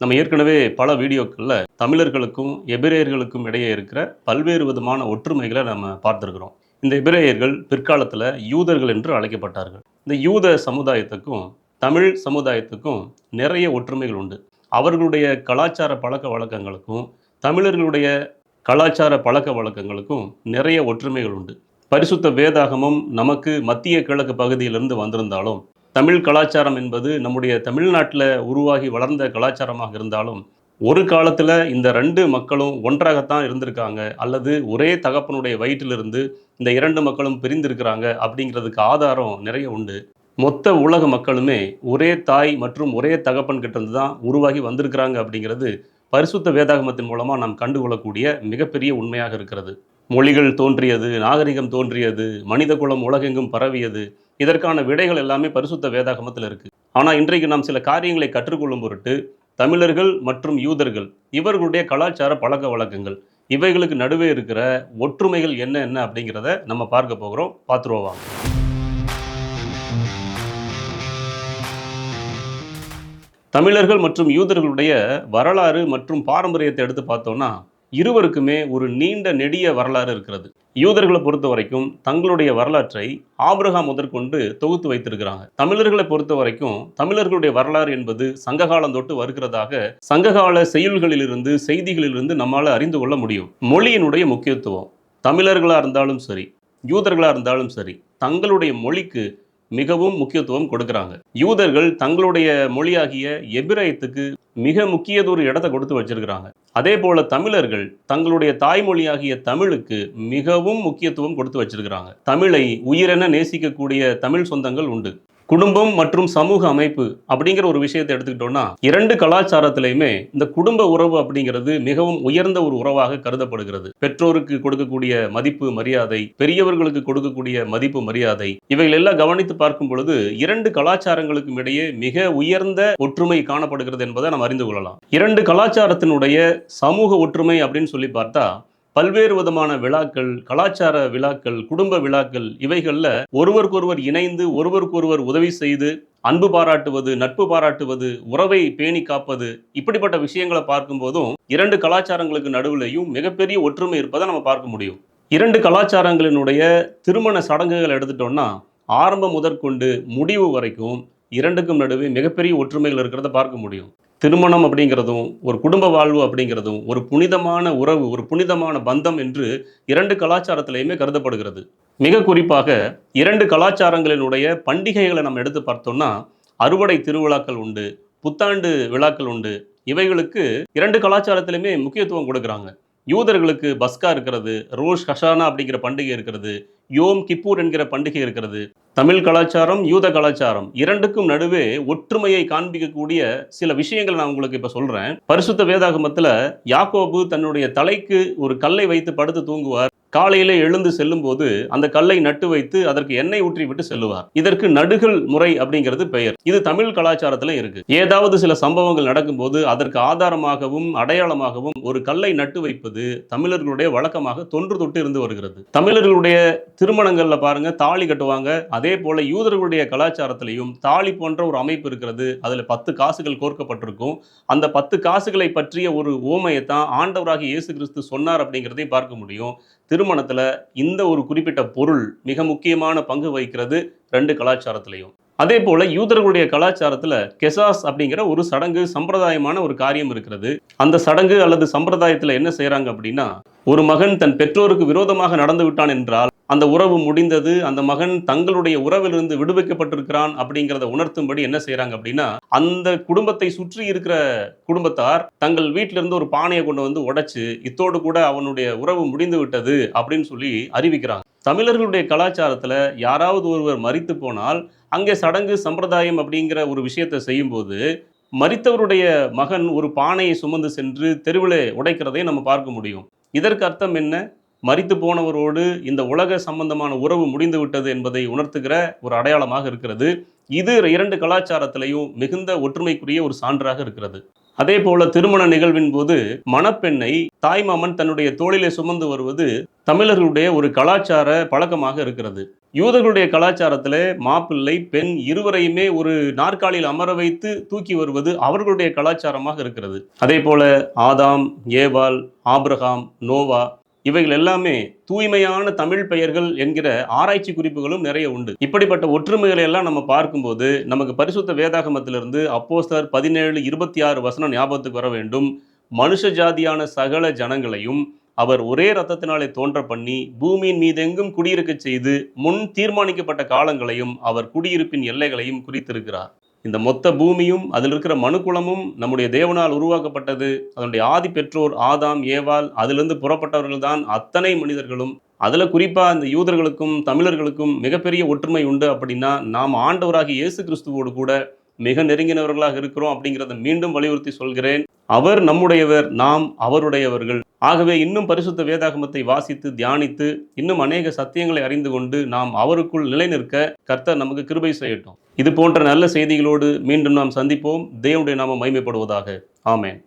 நம்ம ஏற்கனவே பல வீடியோக்களில் தமிழர்களுக்கும் எபிரேயர்களுக்கும் இடையே இருக்கிற பல்வேறு விதமான ஒற்றுமைகளை நம்ம பார்த்துருக்குறோம். இந்த எபிரேயர்கள் பிற்காலத்தில் யூதர்கள் என்று அழைக்கப்பட்டார்கள். இந்த யூத சமுதாயத்துக்கும் தமிழ் சமுதாயத்துக்கும் நிறைய ஒற்றுமைகள் உண்டு. அவர்களுடைய கலாச்சார பழக்க வழக்கங்களுக்கும் தமிழர்களுடைய கலாச்சார பழக்க வழக்கங்களுக்கும் நிறைய ஒற்றுமைகள் உண்டு. பரிசுத்த வேதாகமும் நமக்கு மத்திய கிழக்கு பகுதியிலிருந்து வந்திருந்தாலும் தமிழ் கலாச்சாரம் என்பது நம்முடைய தமிழ்நாட்டில் உருவாகி வளர்ந்த கலாச்சாரமாக இருந்தாலும் ஒரு காலத்தில் இந்த ரெண்டு மக்களும் ஒன்றாகத்தான் இருந்திருக்காங்க. அல்லது ஒரே தகப்பனுடைய வயிற்றிலிருந்து இந்த இரண்டு மக்களும் பிரிந்திருக்கிறாங்க அப்படிங்கிறதுக்கு ஆதாரம் நிறைய உண்டு. மொத்த உலக மக்களுமே ஒரே தாய் மற்றும் ஒரே தகப்பன் கிட்ட இருந்து தான் உருவாகி வந்திருக்கிறாங்க அப்படிங்கிறது பரிசுத்த வேதாகமத்தின் மூலமாக நாம் கண்டுகொள்ளக்கூடிய மிகப்பெரிய உண்மையாக இருக்கிறது. மொழிகள் தோன்றியது நாகரிகம் தோன்றியது மனித குலம் உலகெங்கும் பரவியது இதற்கான விடைகள் எல்லாமே பரிசுத்த வேதாகமத்தில் இருக்குது ஆனால் இன்றைக்கு நாம் சில காரியங்களை கற்றுக்கொள்ளும் பொருட்டு தமிழர்கள் மற்றும் யூதர்கள் இவர்களுடைய கலாச்சார பழக்க வழக்கங்கள் இவைகளுக்கு நடுவே இருக்கிற ஒற்றுமைகள் என்ன என்ன அப்படிங்கிறத நம்ம பார்க்க போகிறோம். பார்த்துருவோம் தமிழர்கள் மற்றும் யூதர்களுடைய வரலாறு மற்றும் பாரம்பரியத்தை எடுத்து பார்த்தோம்னா இருவருக்குமே ஒரு நீண்ட நெடிய வரலாறு இருக்கிறது. யூதர்களை பொறுத்த வரைக்கும் தங்களுடைய வரலாற்றை ஆபிரகாம் முதற்கொண்டு தொகுத்து வைத்திருக்கிறாங்க. தமிழர்களை பொறுத்த வரைக்கும் தமிழர்களுடைய வரலாறு என்பது சங்ககாலம் தொட்டு வருகிறதாக சங்ககால செய்யுள்களிலிருந்து செய்திகளிலிருந்து நம்மால் அறிந்து கொள்ள முடியும். மொழியினுடைய முக்கியத்துவம். தமிழர்களாக இருந்தாலும் சரி யூதர்களாக இருந்தாலும் சரி தங்களுடைய மொழிக்கு மிகவும் முக்கியத்துவம் கொடுக்குறாங்க. யூதர்கள் தங்களுடைய மொழியாகிய எபிரயத்துக்கு மிக முக்கியதொரு இடத்தை கொடுத்து வச்சிருக்கிறாங்க. அதே போல தமிழர்கள் தங்களுடைய தாய்மொழியாகிய தமிழுக்கு மிகவும் முக்கியத்துவம் கொடுத்து வச்சிருக்கிறாங்க. தமிழை உயிரென நேசிக்கக்கூடிய தமிழ் சொந்தங்கள் உண்டு. குடும்பம் மற்றும் சமூக அமைப்பு அப்படிங்கிற ஒரு விஷயத்தை எடுத்துக்கிட்டோம்னா இரண்டு கலாச்சாரத்திலையுமே இந்த குடும்ப உறவு அப்படிங்கிறது மிகவும் உயர்ந்த ஒரு உறவாக கருதப்படுகிறது. பெற்றோருக்கு கொடுக்கக்கூடிய மதிப்பு மரியாதை பெரியவர்களுக்கு கொடுக்கக்கூடிய மதிப்பு மரியாதை இவைகள் எல்லாம் கவனித்து பார்க்கும் பொழுது இரண்டு கலாச்சாரங்களுக்கும் இடையே மிக உயர்ந்த ஒற்றுமை காணப்படுகிறது என்பதை நாம் அறிந்து கொள்ளலாம். இரண்டு கலாச்சாரத்தினுடைய சமூக ஒற்றுமை அப்படின்னு சொல்லி பார்த்தா பல்வேறு விதமான விழாக்கள் கலாச்சார விழாக்கள் குடும்ப விழாக்கள் இவைகளில் ஒருவருக்கொருவர் இணைந்து ஒருவருக்கொருவர் உதவி செய்து அன்பு பாராட்டுவது நட்பு பாராட்டுவது உறவை பேணி காப்பது இப்படிப்பட்ட விஷயங்களை பார்க்கும்போதும் இரண்டு கலாச்சாரங்களுக்கு நடுவிலையும் மிகப்பெரிய ஒற்றுமை இருப்பதை நம்ம பார்க்க முடியும். இரண்டு கலாச்சாரங்களினுடைய திருமண சடங்குகள் எடுத்துட்டோம்னா ஆரம்பம் முதற்கொண்டு முடிவு வரைக்கும் இரண்டுக்கும் நடுவே மிகப்பெரிய ஒற்றுமைகள் இருக்கிறத பார்க்க முடியும். திருமணம் அப்படிங்கிறதும் ஒரு குடும்ப வாழ்வு அப்படிங்கிறதும் ஒரு புனிதமான உறவு ஒரு புனிதமான பந்தம் என்று இரண்டு கலாச்சாரத்திலையுமே கருதப்படுகிறது. மிக குறிப்பாக இரண்டு கலாச்சாரங்களினுடைய பண்டிகைகளை நம்ம எடுத்து பார்த்தோம்னா அறுவடை திருவிழாக்கள் உண்டு புத்தாண்டு விழாக்கள் உண்டு இவைகளுக்கு இரண்டு கலாச்சாரத்திலுமே முக்கியத்துவம் கொடுக்குறாங்க. யூதர்களுக்கு பஸ்கா இருக்கிறது ரோஷ் ஹஷானா அப்படிங்கிற பண்டிகை இருக்கிறது யோம் கிப்பூர் என்கிற பண்டிகை இருக்கிறது. தமிழ் கலாச்சாரம் யூத கலாச்சாரம் இரண்டுக்கும் நடுவே ஒற்றுமையை காண்பிக்கக்கூடிய சில விஷயங்கள் நான் உங்களுக்கு இப்ப சொல்றேன். பரிசுத்த வேதாகமத்தில் யாக்கோபு தன்னுடைய தலைக்கு ஒரு கல்லை வைத்து படுத்து தூங்குவார். காலையிலே எழுந்து செல்லும் போது அந்த கல்லை நட்டு வைத்து அதற்கு எண்ணெய் ஊற்றி விட்டு செல்லுவார். இதற்கு நடுகள் முறை அப்படிங்கிறது பெயர். இது தமிழ் கலாச்சாரத்துல இருக்கு. ஏதாவது சில சம்பவங்கள் நடக்கும்போது அதற்கு ஆதாரமாகவும் அடையாளமாகவும் ஒரு கல்லை நட்டு வைப்பது தமிழர்களுடைய வழக்கமாக தொன்று தொட்டு இருந்து வருகிறது. தமிழர்களுடைய திருமணங்கள்ல பாருங்க தாலி கட்டுவாங்க. அதே போல யூதர்களுடைய கலாச்சாரத்திலையும் தாலி போன்ற ஒரு அமைப்பு இருக்கிறது. அதுல பத்து காசுகள் கோர்க்கப்பட்டிருக்கும். அந்த பத்து காசுகளை பற்றிய ஒரு ஓமையை தான் ஆண்டவராக இயேசு கிறிஸ்து சொன்னார் அப்படிங்கிறதையும் பார்க்க முடியும். திருமணத்தில் இந்த ஒரு குறிப்பிட்ட பொருள் மிக முக்கியமான பங்கு வகிக்கிறது ரெண்டு கலாச்சாரத்திலையும். அதே போல யூதர்களுடைய கலாச்சாரத்தில் கெசாஸ் அப்படிங்கிற ஒரு சடங்கு சம்பிரதாயமான ஒரு காரியம் இருக்கிறது. அந்த சடங்கு அல்லது சம்பிரதாயத்தில் என்ன செய்கிறாங்க அப்படின்னா ஒரு மகன் தன் பெற்றோருக்கு விரோதமாக நடந்து விட்டான் என்றால் அந்த உறவு முடிந்தது அந்த மகன் தங்களுடைய உறவிலிருந்து விடுவிக்கப்பட்டிருக்கிறான் அப்படிங்கிறத உணர்த்தும்படி என்ன செய்கிறாங்க அப்படின்னா அந்த குடும்பத்தை சுற்றி இருக்கிற குடும்பத்தார் தங்கள் வீட்டிலிருந்து ஒரு பானையை கொண்டு வந்து உடைச்சு இத்தோடு கூட அவனுடைய உறவு முடிந்து விட்டது அப்படின்னு சொல்லி அறிவிக்கிறாங்க. தமிழர்களுடைய கலாச்சாரத்தில் யாராவது ஒருவர் மறித்து போனால் அங்கே சடங்கு சம்பிரதாயம் அப்படிங்கிற ஒரு விஷயத்தை செய்யும்போது மறித்தவருடைய மகன் ஒரு பானையை சுமந்து சென்று தெருவில் உடைக்கிறதை நம்ம பார்க்க முடியும். இதற்கு அர்த்தம் என்ன? மறித்து போனவரோடு இந்த உலக சம்பந்தமான உறவு முடிந்து விட்டது என்பதை உணர்த்துகிற ஒரு அடையாளமாக இருக்கிறது. இது இரண்டு கலாச்சாரத்திலையும் மிகுந்த ஒற்றுமைக்குரிய ஒரு சான்றாக இருக்கிறது. அதே போல திருமண நிகழ்வின் போது மணப்பெண்ணை தாய்மாமன் தன்னுடைய தோளிலே சுமந்து வருவது தமிழர்களுடைய ஒரு கலாச்சார பழக்கமாக இருக்கிறது. யூதர்களுடைய கலாச்சாரத்தில் மாப்பிள்ளை பெண் இருவரையுமே ஒரு நாற்காலியில் அமர வைத்து தூக்கி வருவது அவர்களுடைய கலாச்சாரமாக இருக்கிறது. அதே போல ஆதாம் ஏவால் ஆப்ரஹாம் நோவா இவைகள் எல்லாமே தூய்மையான தமிழ் பெயர்கள் என்கிற ஆராய்ச்சி குறிப்புகளும் நிறைய உண்டு. இப்படிப்பட்ட ஒற்றுமைகளை எல்லாம் நம்ம பார்க்கும்போது நமக்கு பரிசுத்த வேதாகமத்திலிருந்து அப்போஸ்தலர் பதினேழு இருபத்தி ஆறு வசனம் ஞாபகத்துக்கு வர வேண்டும். மனுஷ ஜாதியான சகல ஜனங்களையும் அவர் ஒரே ரத்தத்தினாலே தோன்ற பண்ணி பூமியின் மீதெங்கும் குடியிருக்கச் செய்து முன் தீர்மானிக்கப்பட்ட காலங்களையும் அவர் குடியிருப்பின் எல்லைகளையும் குறித்திருக்கிறார். இந்த மொத்த பூமியும் அதில் இருக்கிற மனுக்குளமும் நம்முடைய தேவனால் உருவாக்கப்பட்டது. அதனுடைய ஆதி பெற்றோர் ஆதாம் ஏவால் அதிலிருந்து புறப்பட்டவர்கள் தான் அத்தனை மனிதர்களும். அதில் குறிப்பாக இந்த யூதர்களுக்கும் தமிழர்களுக்கும் மிகப்பெரிய ஒற்றுமை உண்டு அப்படின்னா நாம் ஆண்டவராகி இயேசு கிறிஸ்துவோடு கூட மிக நெருங்கினவர்களாக இருக்கிறோம் அப்படிங்கிறத மீண்டும் வலியுறுத்தி சொல்கிறேன். அவர் நம்முடையவர் நாம் அவருடையவர்கள். ஆகவே இன்னும் பரிசுத்த வேதாகமத்தை வாசித்து தியானித்து இன்னும் அநேக சத்தியங்களை அறிந்து கொண்டு நாம் அவருக்குள் நிலைநிற்க கர்த்தர் நமக்கு கிருபை செய்யட்டும். இது போன்ற நல்ல செய்திகளோடு மீண்டும் நாம் சந்திப்போம். தேவனுடைய நாமம் மைமைப்படுவதாக ஆமேன்.